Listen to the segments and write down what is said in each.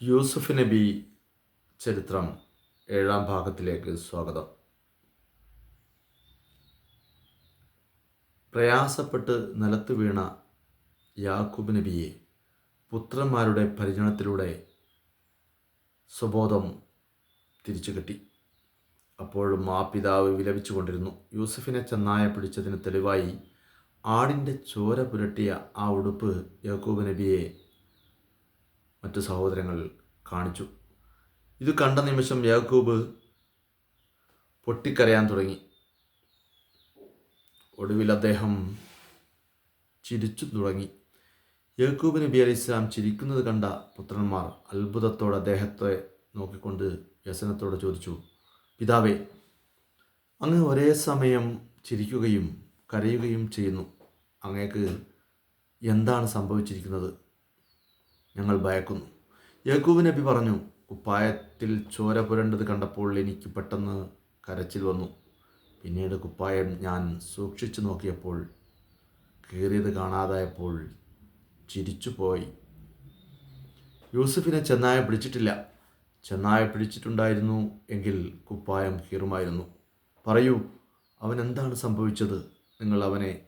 യൂസുഫ് നബി ചരിത്രം ഏഴാം ഭാഗത്തിലേക്ക് സ്വാഗതം. പ്രയാസപ്പെട്ട് നിലത്ത് വീണ യാക്കൂബ് നബിയെ പുത്രന്മാരുടെ പരിചരണത്തിലൂടെ സ്വബോധം തിരിച്ചു കിട്ടി അപ്പോഴും ആ പിതാവ് വിലപിച്ചുകൊണ്ടിരുന്നു. യൂസഫിനെ ചെന്നായ പിടിച്ചതിന് തെളിവായി ആടിന്റെ ചോര പുരട്ടിയ ആ ഉടുപ്പ് യാക്കൂബ് നബിയെ മറ്റു സഹോദരങ്ങൾ കാണിച്ചു. ഇത് കണ്ട നിമിഷം യാക്കൂബ് പൊട്ടിക്കരയാൻ തുടങ്ങി. ഒടുവിൽ അദ്ദേഹം ചിരിച്ചു തുടങ്ങി. യാക്കൂബ് നബി അലി ഇസ്ലാം ചിരിക്കുന്നത് കണ്ട പുത്രന്മാർ അത്ഭുതത്തോടെ അദ്ദേഹത്തെ നോക്കിക്കൊണ്ട് വ്യസനത്തോടെ ചോദിച്ചു പിതാവേ അങ്ങ് ഒരേ സമയം ചിരിക്കുകയും കരയുകയും ചെയ്യുന്നു. അങ്ങേക്ക് എന്താണ് സംഭവിച്ചിരിക്കുന്നത്? ഞങ്ങൾ ഭയക്കുന്നു. യേക്കൂബ് നബി പറഞ്ഞു കുപ്പായത്തിൽ ചോര പുരണ്ടത് കണ്ടപ്പോൾ എനിക്ക് പെട്ടെന്ന് കരച്ചിൽ വന്നു. പിന്നീട് കുപ്പായം ഞാൻ സൂക്ഷിച്ചു നോക്കിയപ്പോൾ കീറിയത് കാണാതായപ്പോൾ ചിരിച്ചുപോയി. യൂസഫിനെ ചെന്നായ പിടിച്ചിട്ടില്ല. ചെന്നായ പിടിച്ചിട്ടുണ്ടായിരുന്നു എങ്കിൽ കുപ്പായം കീറുമായിരുന്നു. പറയൂ അവൻ എന്താണ് സംഭവിച്ചത്? നിങ്ങൾ അവനെ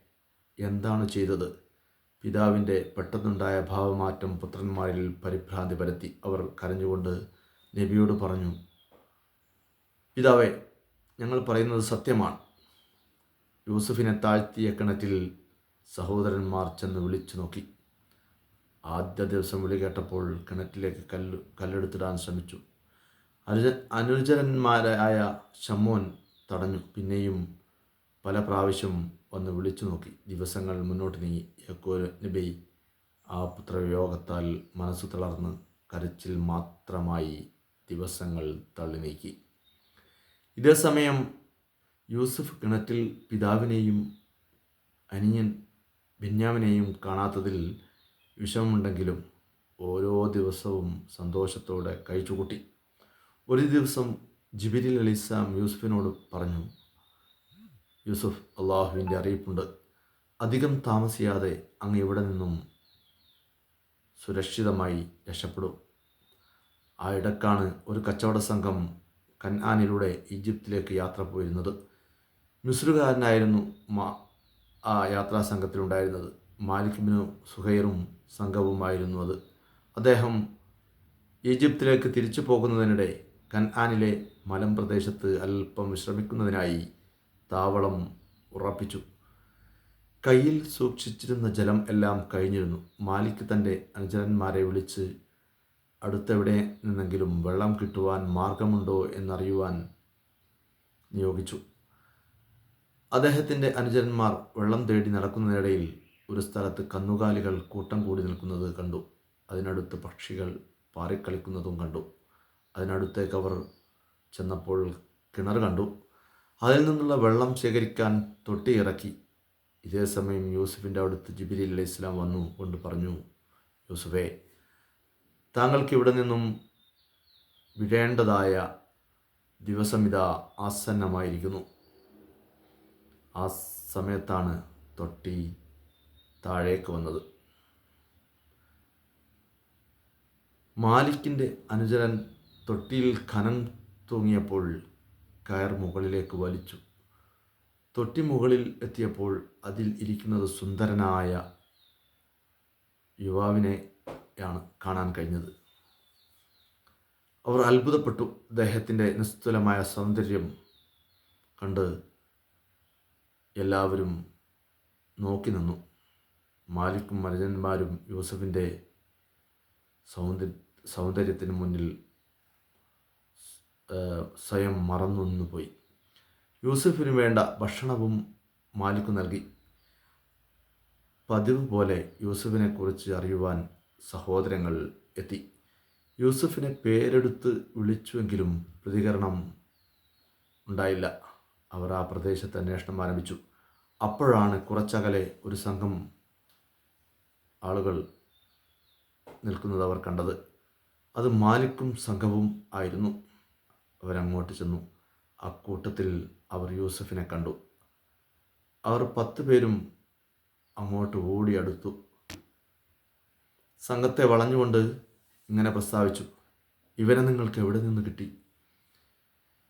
എന്താണ് ചെയ്തത്? പിതാവിന്റെ പെട്ടെന്നുണ്ടായ ഭാവമാറ്റം പുത്രന്മാരിൽ പരിഭ്രാന്തി പരത്തി അവർ കരഞ്ഞുകൊണ്ട് നബിയോട് പറഞ്ഞു പിതാവേ ഞങ്ങൾ പറയുന്നത് സത്യമാണ്. യൂസഫിനെ താഴ്ത്തിയ കിണറ്റിൽ സഹോദരന്മാർ ചെന്ന് വിളിച്ചു നോക്കി. ആദ്യ ദിവസം വിളി കേട്ടപ്പോൾ കിണറ്റിലേക്ക് കല്ല് കല്ലെടുത്തിടാൻ ശ്രമിച്ചു. അനുജ അനുചരന്മാരായ ഷമ്മോൻ തടഞ്ഞു. പിന്നെയും പല പ്രാവശ്യം വന്ന് വിളിച്ചു നോക്കി. ദിവസങ്ങൾ മുന്നോട്ട് നീങ്ങി. യക്കോ നബി ആ പുത്രവിയോഗത്താൽ മനസ്സ് തളർന്ന് കരച്ചിൽ മാത്രമായി ദിവസങ്ങൾ തള്ളി നീക്കി ഇതേ സമയം യൂസുഫ് കിണറ്റിൽ പിതാവിനെയും അനിയൻ ബെന്യാമിനെയും കാണാത്തതിൽ വിഷമമുണ്ടെങ്കിലും ഓരോ ദിവസവും സന്തോഷത്തോടെ കഴിച്ചുകൂട്ടി ഒരു ദിവസം ജിബിരിൽ അലിസ്സാം യൂസഫിനോട് പറഞ്ഞു യൂസുഫ് അള്ളാഹുവിന്റെ അറിയിപ്പുണ്ട്. അധികം താമസിയാതെ അങ്ങ് ഇവിടെ നിന്നും സുരക്ഷിതമായി രക്ഷപ്പെടും. ആ ഇടക്കാണ് ഒരു കച്ചവട സംഘം കന്നാനിലൂടെ ഈജിപ്തിലേക്ക് യാത്ര പോയിരുന്നത്. മിസ്രുകാരനായിരുന്നു മാ ആ യാത്രാ സംഘത്തിലുണ്ടായിരുന്നത്. മാലിക് ബിനു സുഹൈറും സംഘവുമായിരുന്നു അത്. അദ്ദേഹം ഈജിപ്തിലേക്ക് തിരിച്ചു പോകുന്നതിനിടെ കൻആനിലെ മലമ്പ്രദേശത്ത് അല്പം വിശ്രമിക്കുന്നതിനായി താവളം ഉറപ്പിച്ചു. കയ്യിൽ സൂക്ഷിച്ചിരുന്ന ജലം എല്ലാം കഴിഞ്ഞിരുന്നു. മാലിക് തന്റെ അനുചരന്മാരെ വിളിച്ച് അടുത്തെവിടെ നിന്നെങ്കിലും വെള്ളം കിട്ടുവാൻ മാർഗമുണ്ടോ എന്നറിയുവാൻ നിയോഗിച്ചു. അദ്ദേഹത്തിന്റെ അനുചരന്മാർ വെള്ളം തേടി നടക്കുന്നതിനിടയിൽ ഒരു സ്ഥലത്ത് കന്നുകാലികൾ കൂട്ടം കൂടി നിൽക്കുന്നത് കണ്ടു. അതിനടുത്ത് പക്ഷികൾ പാറിക്കളിക്കുന്നതും കണ്ടു. അതിനടുത്തേക്ക് അവർ ചെന്നപ്പോൾ കിണർ കണ്ടു. അതിൽ നിന്നുള്ള വെള്ളം ശേഖരിക്കാൻ തൊട്ടി ഇറക്കി. ഇതേ സമയം യൂസുഫിന്റെ അടുത്ത് ജിബിലി അലൈഹി ഇസ്ലാം വന്നു കൊണ്ട് പറഞ്ഞു യൂസഫേ താങ്കൾക്ക് ഇവിടെ നിന്നും വിടേണ്ടതായ ദിവസം ഇതാ ആസന്നമായിരിക്കുന്നു. ആ സമയത്താണ് തൊട്ടി താഴേക്ക് വന്നത്. മാലിക്കിന്റെ അനുചരൻ തൊട്ടിയിൽ ഖനം തൂങ്ങിയപ്പോൾ കയർ മുകളിലേക്ക് വലിച്ചു. തൊട്ടി മുകളിൽ എത്തിയപ്പോൾ അതിൽ ഇരിക്കുന്നത് സുന്ദരനായ യുവാവിനെയാണ് കാണാൻ കഴിഞ്ഞത്. അവർ അത്ഭുതപ്പെട്ടു. അദ്ദേഹത്തിന്റെ നിസ്തുലമായ സൗന്ദര്യം കണ്ട് എല്ലാവരും നോക്കി നിന്നു. മാലിക്കും മരജന്മാരും യൂസഫിന്റെ സൗന്ദര്യ സൗന്ദര്യത്തിന് മുന്നിൽ സ്വയം മറന്നു നിന്നുപോയി യൂസഫിന് വേണ്ട ഭക്ഷണവും മാലിക് നൽകി. പതിവ് പോലെ യൂസഫിനെക്കുറിച്ച് അറിയുവാൻ സഹോദരങ്ങൾ എത്തി. യൂസഫിനെ പേരെടുത്ത് വിളിച്ചുവെങ്കിലും പ്രതികരണം ഉണ്ടായില്ല. അവർ ആ പ്രദേശത്ത് അന്വേഷണം ആരംഭിച്ചു. അപ്പോഴാണ് കുറച്ചകലെ ഒരു സംഘം ആളുകൾ നിൽക്കുന്നത് അവർ കണ്ടത്. അത് മാലിക്കും സംഘവും ആയിരുന്നു. അവരങ്ങോട്ട് ചെന്നു. അക്കൂട്ടത്തിൽ അവർ യൂസഫിനെ കണ്ടു. അവർ പത്ത് പേരും അങ്ങോട്ട് ഓടി അടുത്തു. സംഘത്തെ വളഞ്ഞുകൊണ്ട് ഇങ്ങനെ പ്രസ്താവിച്ചു ഇവനെ നിങ്ങൾക്ക് എവിടെ നിന്ന് കിട്ടി?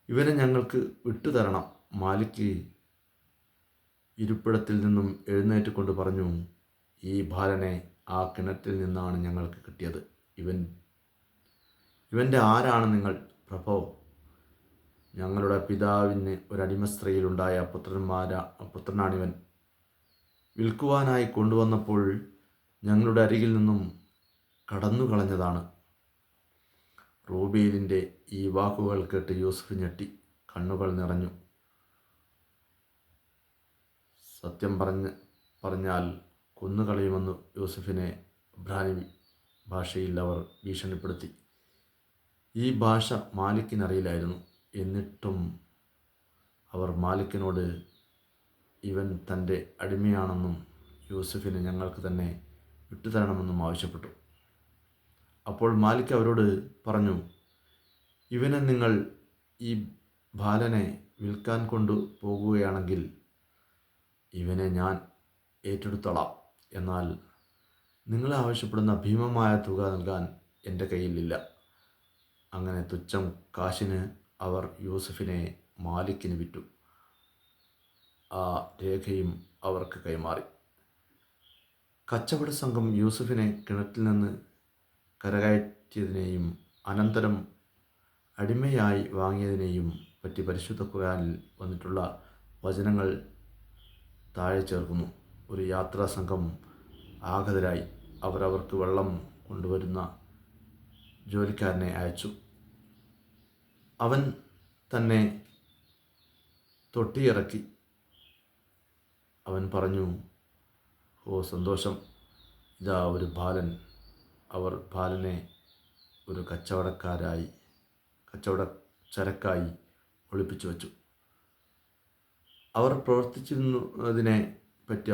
ഇവനെ ഞങ്ങൾക്ക് വിട്ടുതരണം മാലിക് ഇരിപ്പിടത്തിൽ നിന്നും എഴുന്നേറ്റ് കൊണ്ട് പറഞ്ഞു ഈ ബാലനെ ആ കിണറ്റിൽ നിന്നാണ് ഞങ്ങൾക്ക് കിട്ടിയത്. ഇവൻ ഇവന്റെ ആരാണ് നിങ്ങൾ? പ്രഭോ ഞങ്ങളുടെ പിതാവിന് ഒരടിമ സ്ത്രീയിലുണ്ടായ പുത്രന്മാരാ പുത്രനാണിവൻ. വിൽക്കുവാനായി കൊണ്ടുവന്നപ്പോൾ ഞങ്ങളുടെ അരികിൽ നിന്നും കടന്നു കളഞ്ഞതാണ് റൂബീലിന്റെ ഈ വാക്കുകൾ കേട്ട് യൂസഫ് ഞെട്ടി കണ്ണുകൾ നിറഞ്ഞു. സത്യം പറഞ്ഞ് പറഞ്ഞാൽ കൊന്നുകളയുമെന്ന് യൂസഫിനെ ഇബ്രാഹിം ഭാഷയിൽ അവർ ഭീഷണിപ്പെടുത്തി. ഈ ഭാഷ മാലിക്കിനറിയില്ലായിരുന്നു. എന്നിട്ടും അവർ മാലിക്കിനോട് ഇവൻ തന്റെ അടിമയാണെന്നും യൂസഫിനെ ഞങ്ങൾക്ക് തന്നെ വിട്ടുതരണമെന്നും ആവശ്യപ്പെട്ടു. അപ്പോൾ മാലിക് അവരോട് പറഞ്ഞു ഇവനെ നിങ്ങൾ ഈ ബാലനെ വിൽക്കാൻ കൊണ്ടു പോകുകയാണെങ്കിൽ ഇവനെ ഞാൻ ഏറ്റെടുത്തോളാം. എന്നാൽ നിങ്ങൾ ആവശ്യപ്പെടുന്ന ഭീമമായ തുക നൽകാൻ എന്റെ കയ്യിലില്ല. അങ്ങനെ തുച്ഛം കാശിന് അവർ യൂസഫിനെ മാലിക്കിന് വിറ്റു. ആ രേഖയും അവർക്ക് കൈമാറി. കച്ചവട സംഘം യൂസഫിനെ കിണറ്റിൽ നിന്ന് കരകയറ്റിയതിനെയും അനന്തരം അടിമയായി വാങ്ങിയതിനെയും പറ്റി പരിശുദ്ധ ഖുർആനിൽ വന്നിട്ടുള്ള വചനങ്ങൾ താഴെ ചേർക്കുന്നു. ഒരു യാത്രാ സംഘം ആഗതരായി. അവരവർക്ക് വെള്ളം കൊണ്ടുവരുന്ന ജോലിക്കാരനെ അയച്ചു. അവൻ തന്നെ തൊട്ടിയിറക്കി. അവൻ പറഞ്ഞു ഓ സന്തോഷം. ഇതാ ഒരു ബാലൻ. അവർ ബാലനെ ഒരു കച്ചവടക്കാരായി കച്ചവട ചരക്കായി ഒളിപ്പിച്ചു വച്ചു അവർ പ്രവർത്തിച്ചിരുന്നതിനെ പറ്റി